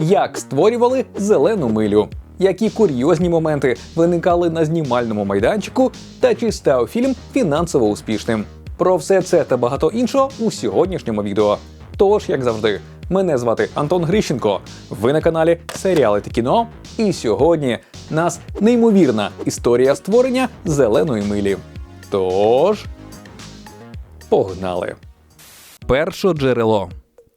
як створювали зелену милю, які курйозні моменти виникали на знімальному майданчику, та чи став фільм фінансово успішним. Про все це та багато іншого у сьогоднішньому відео. Тож, як завжди, мене звати Антон Грищенко. Ви на каналі Серіали та кіно. І сьогодні нас неймовірна історія створення зеленої милі. Тож, погнали! Перше джерело.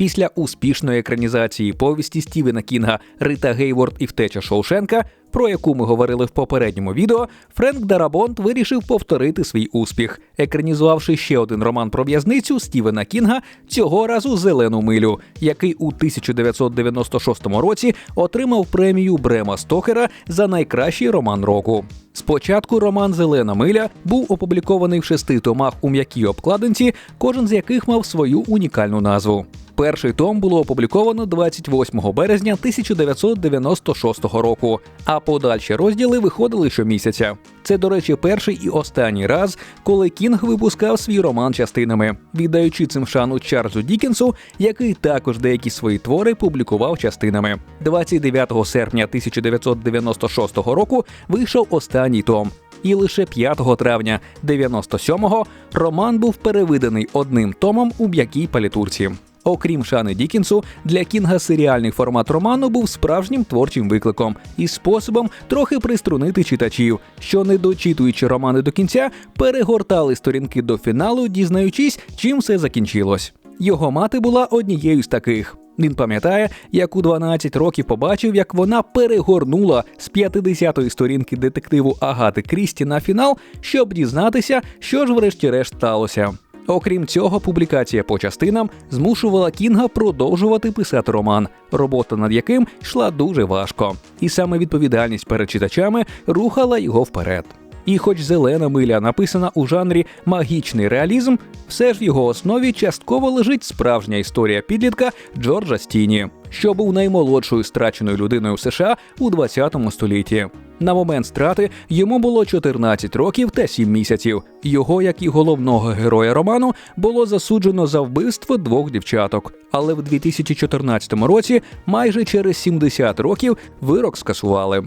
Після успішної екранізації повісті Стівена Кінга Рита Гейворд і втеча Шоушенка, про яку ми говорили в попередньому відео, Френк Дарабонт вирішив повторити свій успіх, екранізувавши ще один роман про в'язницю Стівена Кінга, цього разу Зелену милю, який у 1996 році отримав премію Брема Стокера за найкращий роман року. Спочатку роман Зелена миля був опублікований в шести томах у м'якій обкладинці, кожен з яких мав свою унікальну назву. Перший том було опубліковано 28 березня 1996 року, а подальші розділи виходили щомісяця. Це, до речі, перший і останній раз, коли Кінг випускав свій роман частинами, віддаючи цим шану Чарльзу Дікінсу, який також деякі свої твори публікував частинами. 29 серпня 1996 року вийшов останній том. І лише 5 травня 97-го роман був перевиданий одним томом у м'якій палітурці. Окрім Шани Дікінсу, для Кінга серіальний формат роману був справжнім творчим викликом і способом трохи приструнити читачів, що, не дочитуючи романи до кінця, перегортали сторінки до фіналу, дізнаючись, чим все закінчилось. Його мати була однією з таких. Він пам'ятає, як у 12 років побачив, як вона перегорнула з 50-ї сторінки детективу Агати Крісті на фінал, щоб дізнатися, що ж врешті-решт сталося. Окрім цього, публікація по частинам змушувала Кінга продовжувати писати роман, робота над яким йшла дуже важко, і саме відповідальність перед читачами рухала його вперед. І, хоч зелена миля написана у жанрі магічний реалізм, все ж в його основі частково лежить справжня історія підлітка Джорджа Стіні, що був наймолодшою страченою людиною США у 20 столітті. На момент страти йому було 14 років та 7 місяців. Його, як і головного героя роману, було засуджено за вбивство двох дівчаток. Але в 2014 році, майже через 70 років, вирок скасували.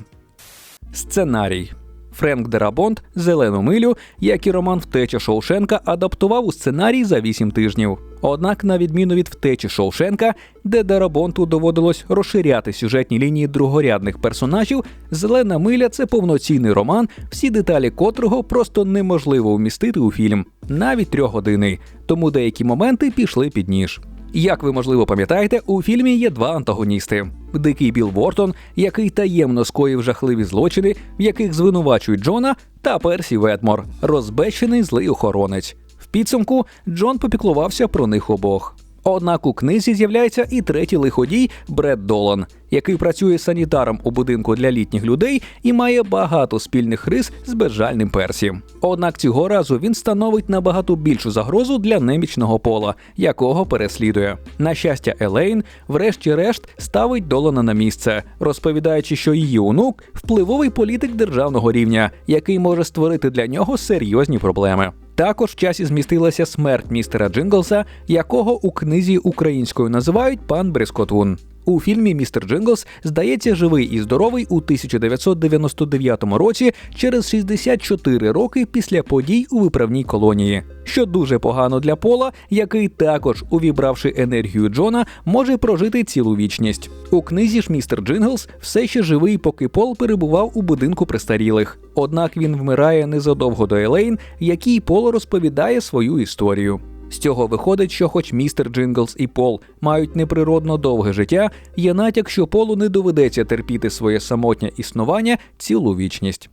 Сценарій Френк Дерабонт Зелену милю, як і роман Втеча Шоушенка, адаптував у сценарій за 8 тижнів. Однак, на відміну від втечі Шоушенка, де Дарабонту доводилось розширяти сюжетні лінії другорядних персонажів, Зелена миля це повноцінний роман, всі деталі котрого просто неможливо вмістити у фільм, навіть трьохгодинний, тому деякі моменти пішли під ніж. Як ви можливо пам'ятаєте, у фільмі є два антагоністи: дикий Біл Вортон, який таємно скоїв жахливі злочини, в яких звинувачують Джона, та Персі Ведмор, розбещений злий охоронець. В підсумку Джон попіклувався про них обох. Однак у книзі з'являється і третій лиходій Бред Долан, який працює санітаром у будинку для літніх людей і має багато спільних рис з безжальним персі. Однак цього разу він становить набагато більшу загрозу для немічного пола, якого переслідує. На щастя, Елейн, врешті-решт, ставить Долана на місце, розповідаючи, що її онук впливовий політик державного рівня, який може створити для нього серйозні проблеми. Також в часі змістилася смерть містера Джинглса, якого у книзі українською називають пан Брескотун. У фільмі Містер Джинглс здається живий і здоровий у 1999 році через 64 роки після подій у виправній колонії, що дуже погано для Пола, який також, увібравши енергію Джона, може прожити цілу вічність. У книзі ж містер Джинглс все ще живий, поки Пол перебував у будинку престарілих. Однак він вмирає незадовго до Елейн, якій Пол розповідає свою історію. З цього виходить, що, хоч містер Джинглс і Пол мають неприродно довге життя, є натяк, що Полу не доведеться терпіти своє самотнє існування цілу вічність.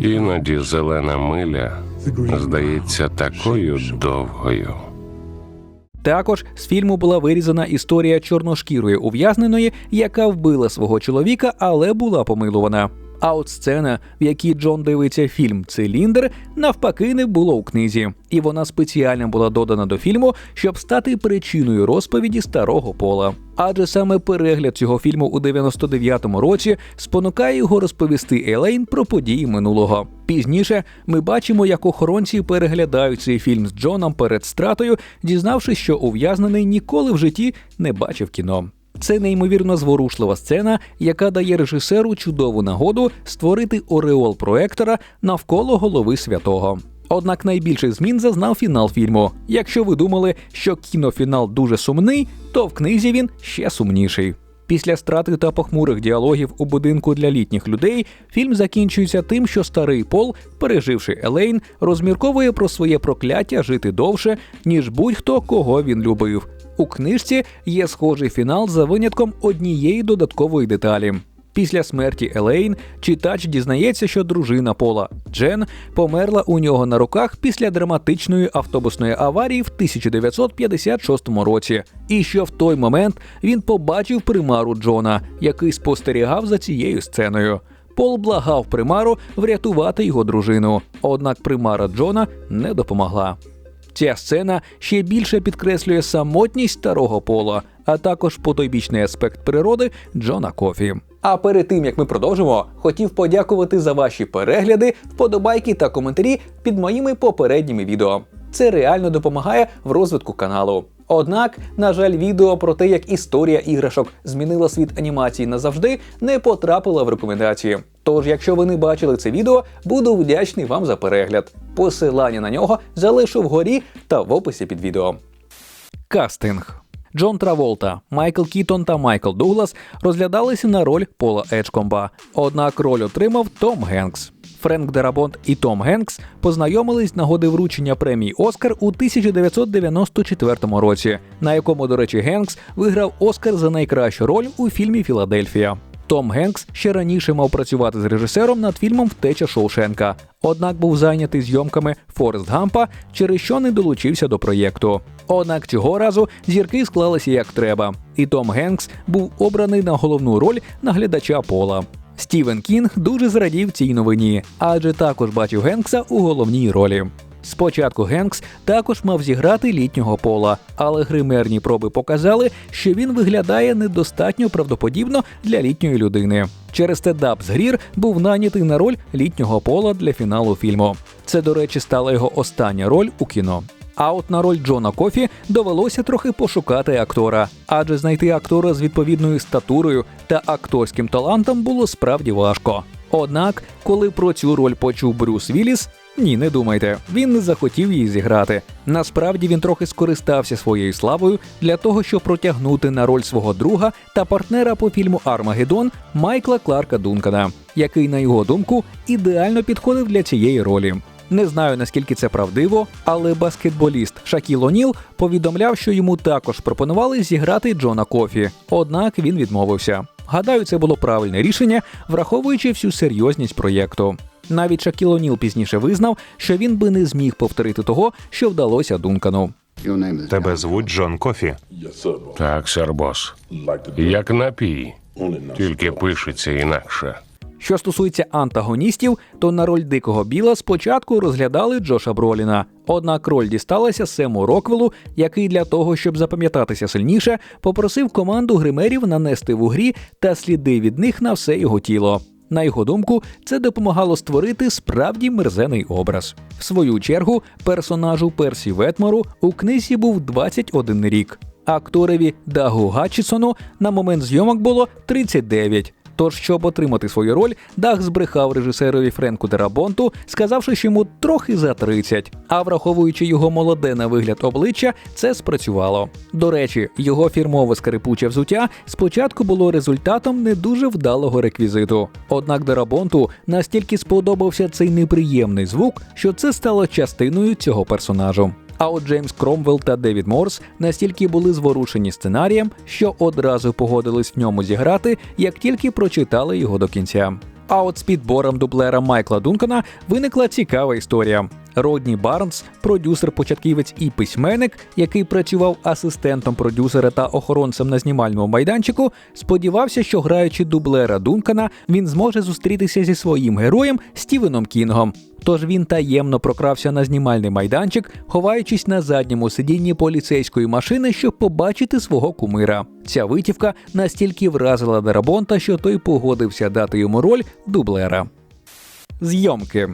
Іноді зелена миля здається такою довгою. Також з фільму була вирізана історія чорношкірої ув'язненої, яка вбила свого чоловіка, але була помилувана. А от сцена, в якій Джон дивиться фільм Циліндр, навпаки, не було у книзі, і вона спеціально була додана до фільму, щоб стати причиною розповіді старого пола. Адже саме перегляд цього фільму у 99-му році спонукає його розповісти Елейн про події минулого. Пізніше ми бачимо, як охоронці переглядають цей фільм з Джоном перед стратою, дізнавшись, що ув'язнений ніколи в житті не бачив кіно. Це неймовірно зворушлива сцена, яка дає режисеру чудову нагоду створити ореол проектора навколо голови святого. Однак найбільших змін зазнав фінал фільму. Якщо ви думали, що кінофінал дуже сумний, то в книзі він ще сумніший. Після страти та похмурих діалогів у будинку для літніх людей фільм закінчується тим, що старий Пол, переживши Елейн, розмірковує про своє прокляття жити довше, ніж будь-хто, кого він любив. У книжці є схожий фінал за винятком однієї додаткової деталі. Після смерті Елейн читач дізнається, що дружина Пола Джен померла у нього на руках після драматичної автобусної аварії в 1956 році, і що в той момент він побачив примару Джона, який спостерігав за цією сценою. Пол благав примару врятувати його дружину, однак примара Джона не допомогла. Ця сцена ще більше підкреслює самотність старого пола, а також потойбічний аспект природи Джона Кофі. А перед тим як ми продовжимо, хотів подякувати за ваші перегляди, вподобайки та коментарі під моїми попередніми відео. Це реально допомагає в розвитку каналу. Однак, на жаль, відео про те, як історія іграшок змінила світ анімації назавжди, не потрапило в рекомендації. Тож, якщо ви не бачили це відео, буду вдячний вам за перегляд. Посилання на нього залишу вгорі та в описі під відео. Кастинг. Джон Траволта, Майкл Кітон та Майкл Дуглас розглядалися на роль Пола Еджкомба. Однак роль отримав Том Генкс. Френк Дерабонт і Том Генкс познайомились нагоди вручення премії Оскар у 1994 році, на якому, до речі, Генкс виграв Оскар за найкращу роль у фільмі Філадельфія. Том Генкс ще раніше мав працювати з режисером над фільмом Втеча Шоушенка, однак був зайнятий зйомками Форест Гампа, через що не долучився до проєкту. Однак цього разу зірки склалися як треба, і Том Генкс був обраний на головну роль наглядача Пола. Стівен Кінг дуже зрадів цій новині, адже також бачив Генкса у головній ролі. Спочатку Генкс також мав зіграти літнього пола, але гримерні проби показали, що він виглядає недостатньо правдоподібно для літньої людини. Через те Дабс Грір був нанятий на роль літнього пола для фіналу фільму. Це, до речі, стала його остання роль у кіно. А от на роль Джона Кофі довелося трохи пошукати актора, адже знайти актора з відповідною статурою та акторським талантом було справді важко. Однак, коли про цю роль почув Брюс Вілліс, ні, не думайте, він не захотів її зіграти. Насправді він трохи скористався своєю славою для того, щоб протягнути на роль свого друга та партнера по фільму Армагеддон Майкла Кларка Дункана, який, на його думку, ідеально підходив для цієї ролі. Не знаю наскільки це правдиво, але баскетболіст Шакіл Оніл повідомляв, що йому також пропонували зіграти Джона Кофі, однак він відмовився. Гадаю, це було правильне рішення, враховуючи всю серйозність проєкту. Навіть Шакіл Оніл пізніше визнав, що він би не зміг повторити того, що вдалося Дункану. Тебе звуть Джон Кофі. Так, сарбос. Як напій, тільки пишеться інакше. Що стосується антагоністів, то на роль дикого біла спочатку розглядали Джоша Броліна. Однак роль дісталася Сему Роквелу, який для того, щоб запам'ятатися сильніше, попросив команду гримерів нанести в грі та сліди від них на все його тіло. На його думку, це допомагало створити справді мерзений образ. В свою чергу, персонажу Персі Ветмору у книзі був 21 рік. Акторові Дагу Гатчісону на момент зйомок було 39. Тож, щоб отримати свою роль, Даг збрехав режисерові Френку Дерабонту, сказавши, що йому трохи за 30. А враховуючи його молоде на вигляд обличчя, це спрацювало. До речі, його фірмове скрипуче взуття спочатку було результатом не дуже вдалого реквізиту. Однак Дерабонту настільки сподобався цей неприємний звук, що це стало частиною цього персонажу. А от Джеймс Кромвелл та Девід Морс настільки були зворушені сценарієм, що одразу погодились в ньому зіграти, як тільки прочитали його до кінця. А от з підбором дублера Майкла Дункана виникла цікава історія. Родні Барнс, продюсер-початківець і письменник, який працював асистентом продюсера та охоронцем на знімальному майданчику, сподівався, що граючи дублера Дункана, він зможе зустрітися зі своїм героєм Стівеном Кінгом. Тож він таємно прокрався на знімальний майданчик, ховаючись на задньому сидінні поліцейської машини, щоб побачити свого кумира. Ця витівка настільки вразила Дарабонта, що той погодився дати йому роль дублера. Зйомки.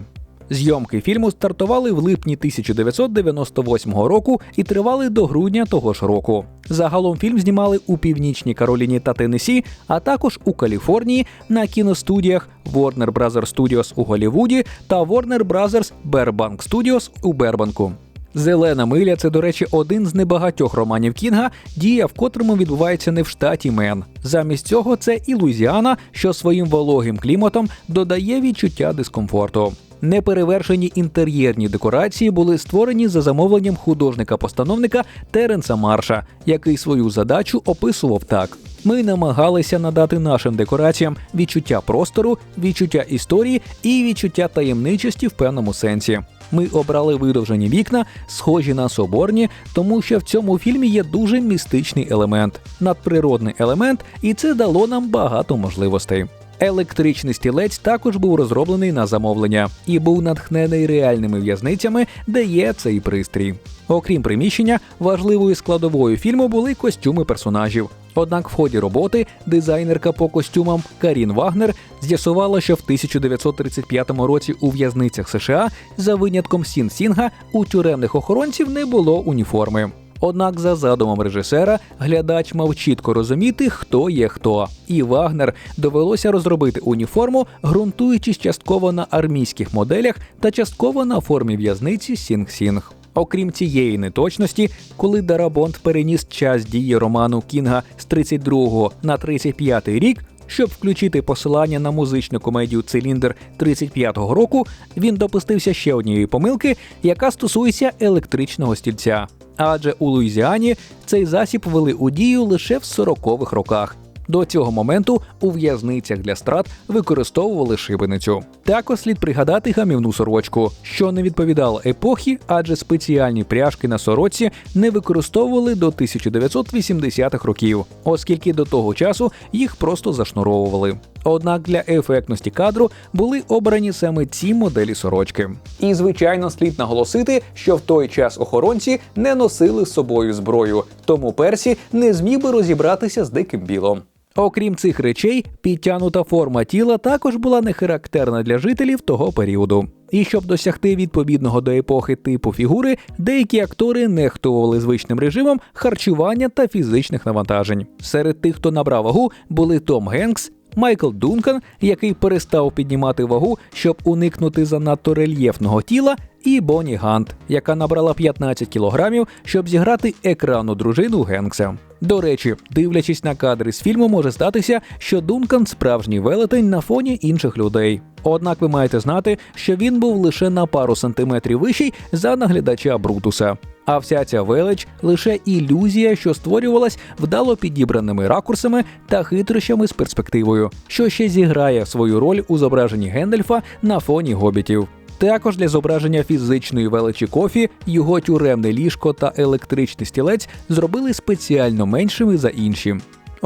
Зйомки фільму стартували в липні 1998 року і тривали до грудня того ж року. Загалом фільм знімали у північній Кароліні та Теннессі, а також у Каліфорнії на кіностудіях Warner Bros. Studios у Голлівуді та Warner Bros. Burbank Studios у Бербанку. Зелена миля це, до речі, один з небагатьох романів Кінга, дія в котрому відбувається не в штаті Мен. Замість цього це і Луїзіана, що своїм вологим кліматом додає відчуття дискомфорту. Неперевершені інтер'єрні декорації були створені за замовленням художника-постановника Теренса Марша, який свою задачу описував так. Ми намагалися надати нашим декораціям відчуття простору, відчуття історії і відчуття таємничості в певному сенсі. Ми обрали видовжені вікна, схожі на соборні, тому що в цьому фільмі є дуже містичний елемент, надприродний елемент, і це дало нам багато можливостей. Електричний стілець також був розроблений на замовлення і був натхнений реальними в'язницями, де є цей пристрій. Окрім приміщення, важливою складовою фільму були костюми персонажів. Однак в ході роботи дизайнерка по костюмам Карін Вагнер з'ясувала, що в 1935 році у в'язницях США за винятком Сін Сінга у тюремних охоронців не було уніформи. Однак, за задумом режисера, глядач мав чітко розуміти, хто є хто. І Вагнер довелося розробити уніформу, ґрунтуючись частково на армійських моделях та частково на формі в'язниці Сінг-Сінг. Окрім цієї неточності, коли Дарабонд переніс час дії роману Кінга з 32 на 35 рік, щоб включити посилання на музичну комедію Циліндр 35-го року, він допустився ще однієї помилки, яка стосується електричного стільця. Адже у Луїзіані цей засіб ввели у дію лише в 40-х роках. До цього моменту у в'язницях для страт використовували шибеницю. Також слід пригадати гамівну сорочку, що не відповідала епохі, адже спеціальні пряжки на сорочці не використовували до 1980-х років, оскільки до того часу їх просто зашнуровували. Однак для ефектності кадру були обрані саме ці моделі сорочки. І звичайно, слід наголосити, що в той час охоронці не носили з собою зброю, тому Персі не зміг би розібратися з диким білом. Окрім цих речей, підтянута форма тіла також була не характерна для жителів того періоду. І щоб досягти відповідного до епохи типу фігури, деякі актори нехтували звичним режимом харчування та фізичних навантажень. Серед тих, хто набрав вагу, були Том Генкс. Майкл Дункан, який перестав піднімати вагу, щоб уникнути занадто рельєфного тіла, і Бонні Гант, яка набрала 15 кілограмів, щоб зіграти екранну дружину Генкса. До речі, дивлячись на кадри з фільму, може статися, що Дункан справжній велетень на фоні інших людей. Однак ви маєте знати, що він був лише на пару сантиметрів вищий за наглядача Брутуса. А вся ця велич лише ілюзія, що створювалась вдало підібраними ракурсами та хитрощами з перспективою, що ще зіграє свою роль у зображенні Гендельфа на фоні гобітів. Також для зображення фізичної величі кофі його тюремне ліжко та електричний стілець зробили спеціально меншими за інші.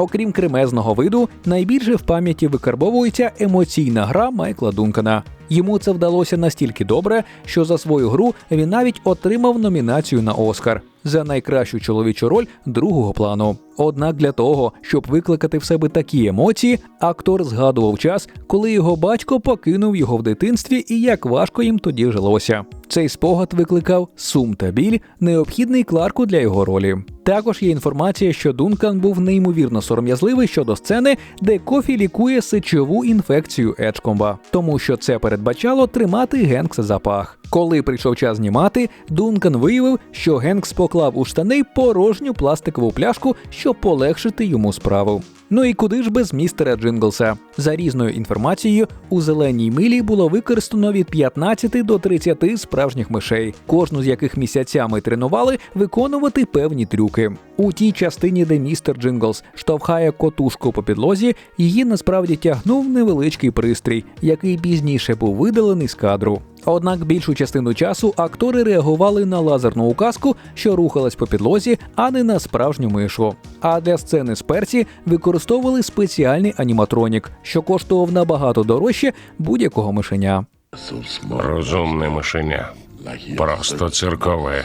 Окрім кремезного виду, найбільше в пам'яті викарбовується емоційна гра Майкла Дункана. Йому це вдалося настільки добре, що за свою гру він навіть отримав номінацію на Оскар за найкращу чоловічу роль другого плану. Однак для того, щоб викликати в себе такі емоції, актор згадував час, коли його батько покинув його в дитинстві і як важко їм тоді жилося. Цей спогад викликав сум та біль, необхідний Кларку для його ролі. Також є інформація, що Дункан був неймовірно сором'язливий щодо сцени, де Кофі лікує сечову інфекцію Ечкомба, тому що це передбачало тримати Генкса за пах. Коли прийшов час знімати, Дункан виявив, що Генкс поклав у штани порожню пластикову пляшку, щоб полегшити йому справу. Ну і куди ж без містера Джинглса? За різною інформацією, у зеленій милі було використано від 15 до 30 справжніх мишей, кожну з яких місяцями тренували виконувати певні трюки. У тій частині, де містер Джинглс штовхає котушку по підлозі, її насправді тягнув невеличкий пристрій, який пізніше був видалений з кадру. Однак більшу частину часу актори реагували на лазерну указку, що рухалась по підлозі, а не на справжню мишу. А для сцени з персі використовували спеціальний аніматронік, що коштував набагато дорожче будь-якого мишеня. Розумне мишеня. Просто циркове.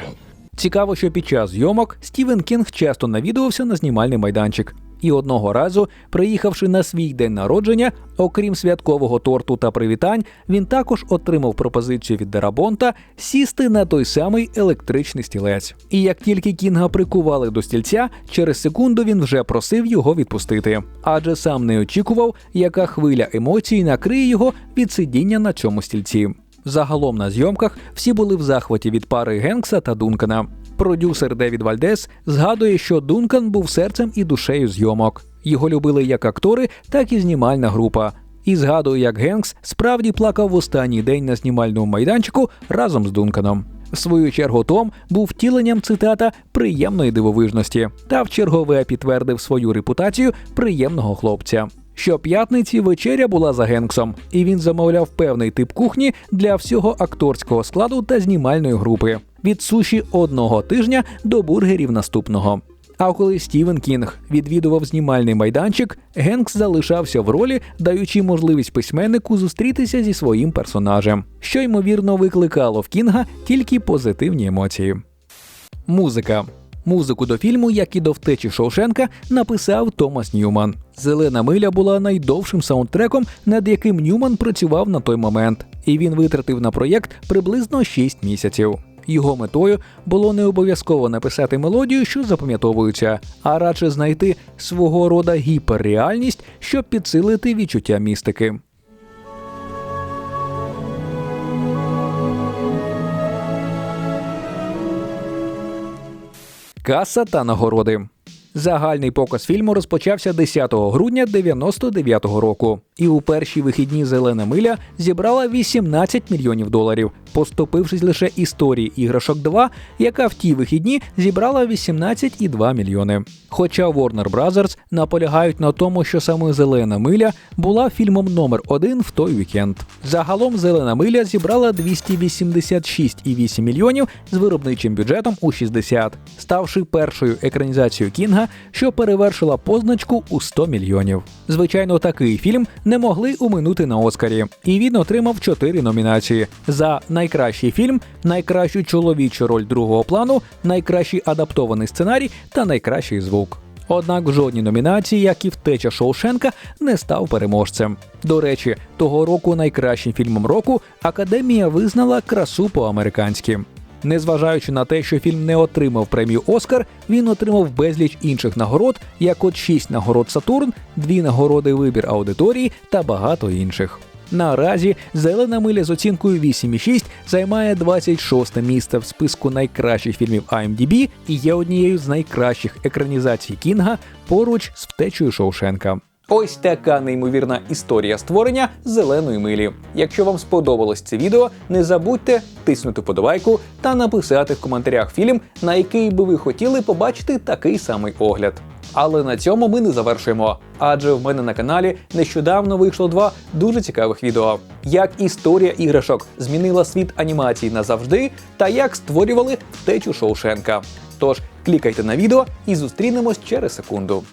Цікаво, що під час зйомок Стівен Кінг часто навідувався на знімальний майданчик. І одного разу, приїхавши на свій день народження, окрім святкового торту та привітань, він також отримав пропозицію від Дарабонта сісти на той самий електричний стілець. І як тільки Кінга прикували до стільця, через секунду він вже просив його відпустити, адже сам не очікував, яка хвиля емоцій накриє його від сидіння на цьому стільці. Загалом на зйомках всі були в захваті від пари Генкса та Дункана. Продюсер Девід Вальдес згадує, що Дункан був серцем і душею зйомок. Його любили як актори, так і знімальна група. І згадує, як Генкс справді плакав в останній день на знімальному майданчику разом з Дунканом. В свою чергу Том був втіленням цитата приємної дивовижності та в чергове підтвердив свою репутацію приємного хлопця. Щоп'ятниці вечеря була за Генксом, і він замовляв певний тип кухні для всього акторського складу та знімальної групи від суші одного тижня до бургерів наступного. А коли Стівен Кінг відвідував знімальний майданчик, Генкс залишався в ролі, даючи можливість письменнику зустрітися зі своїм персонажем, що ймовірно викликало в Кінга тільки позитивні емоції. Музика. Музику до фільму, як і до втечі Шоушенка, написав Томас Ньюман. Зелена миля була найдовшим саундтреком, над яким Ньюман працював на той момент, і він витратив на проєкт приблизно 6 місяців. Його метою було не обов'язково написати мелодію, що запам'ятовується, а радше знайти свого рода гіперреальність, щоб підсилити відчуття містики. Каса та нагороди. Загальний показ фільму розпочався 10 грудня 99-го року, і у перші вихідні Зелена миля зібрала 18 мільйонів доларів, поступившись лише історії іграшок 2, яка в ті вихідні зібрала 18,2 мільйони. Хоча Warner Brothers наполягають на тому, що саме Зелена миля була фільмом номер один в той вікенд. Загалом Зелена миля зібрала 286,8 мільйонів з виробничим бюджетом у 60, ставши першою екранізацією Кінга, що перевершила позначку у 100 мільйонів. Звичайно, такий фільм не могли уминути на Оскарі, і він отримав чотири номінації: за найкращий фільм, найкращу чоловічу роль другого плану, найкращий адаптований сценарій та найкращий звук. Однак в жодній номінації, як і втеча Шоушенка, не став переможцем. До речі, того року найкращим фільмом року Академія визнала красу по-американськи. Незважаючи на те, що фільм не отримав премію Оскар, він отримав безліч інших нагород, як от 6 нагород Сатурн, дві нагороди вибір аудиторії та багато інших. Наразі зелена миля з оцінкою 8,6 займає 26 місце в списку найкращих фільмів IMDb і є однією з найкращих екранізацій Кінга поруч з втечею Шоушенка. Ось така неймовірна історія створення зеленої милі. Якщо вам сподобалось це відео, не забудьте тиснути подобайку та написати в коментарях фільм, на який би ви хотіли побачити такий самий огляд. Але на цьому ми не завершуємо. Адже в мене на каналі нещодавно вийшло два дуже цікавих відео: як історія іграшок змінила світ анімації назавжди, та як створювали втечу Шоушенка. Тож клікайте на відео і зустрінемось через секунду.